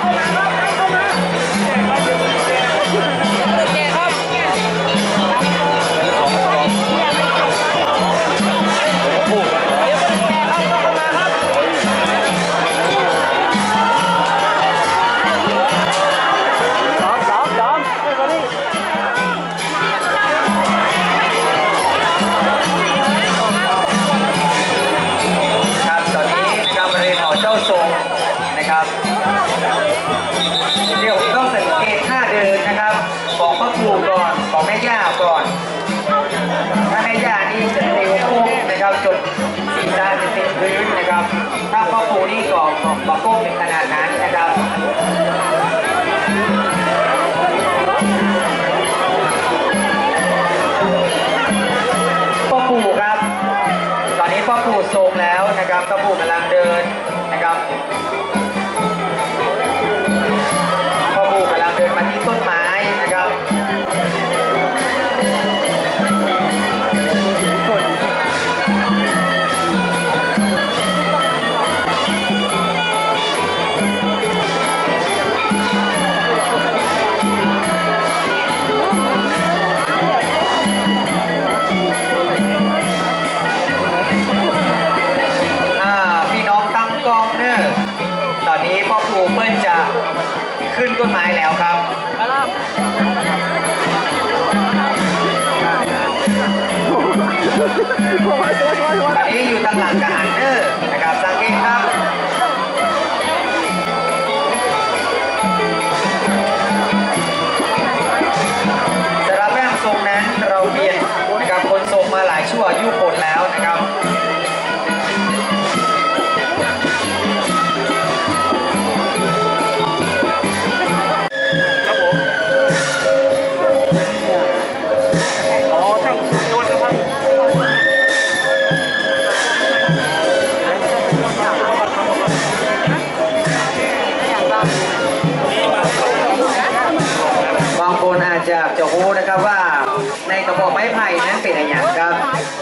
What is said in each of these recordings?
ค นะครับเดี๋ยวต้องสังเกตท่าเดินนะครับของพระครูก่อนของแม่ย่าก่อน ถ้าแม่ย่านี่จะเร็วโค้งนะครับจนศีรษะจะติดพื้นนะครับ ถ้าพ่อครูนี่ก่อนบอกโค้งเป็นขนาดนั้นนะครับพ่อปูครับตอนนี้พ่อปู่ทรงแล้วนะครับพ่อปู่กำลังเดินนะครับ ต้นไม้แล้วครับตอนนี้อยู่ทางหลังกระหันเนอ บางคนอาจะจะรู้นะครับว่าในกระบอกไม้ไผ่นั้นเป็นอะไรอย่างครับ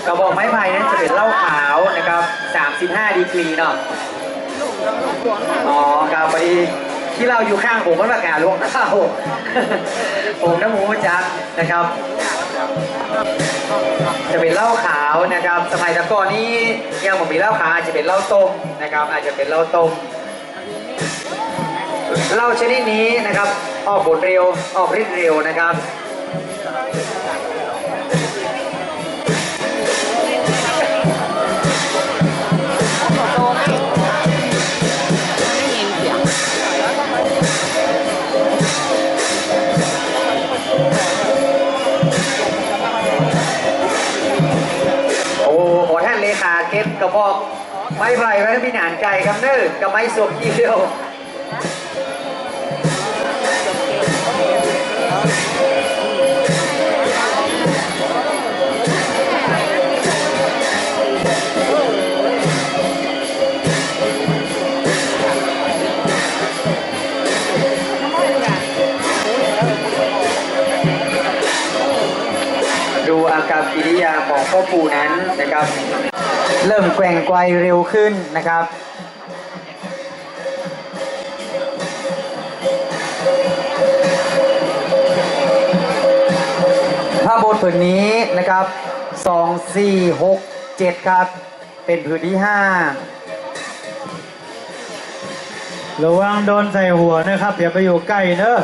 กระบอกไม้ไผ่นั้นจะเป็นเหล้าขาวนะครับ 35 ดีกรีเนาะอ๋อครับพอดีที่เราอยู่ข้างผมมันประกาศลวงข้าผมน้ำหมูจักนะครับ จะเป็นเหล้าขาวนะครับ สมัยตะก่อนนี้ยังไม่มีเหล้าขาวอาจจะเป็นเหล้าต้มนะครับ อาจจะเป็นเหล้าต้มเหล้าชนิดนี้นะครับ ออกผลเร็ว ออกฤทธิ์เร็วนะครับกระบอกไม้ไผ่ไว้ให้พี่หนานไก่ครับเนื้อกับไม้สวมเกี่ยว ของพ่อปู่นั้นนะครับ เริ่มแกว่งไกวเร็วขึ้นนะครับพระโบสถ์ผืนนี้นะครับ 2 4 6 7 ครับ เป็นผืนที่ 5 ระวังโดนใส่หัวนะครับอย่าไปอยู่ใกล้เนอะ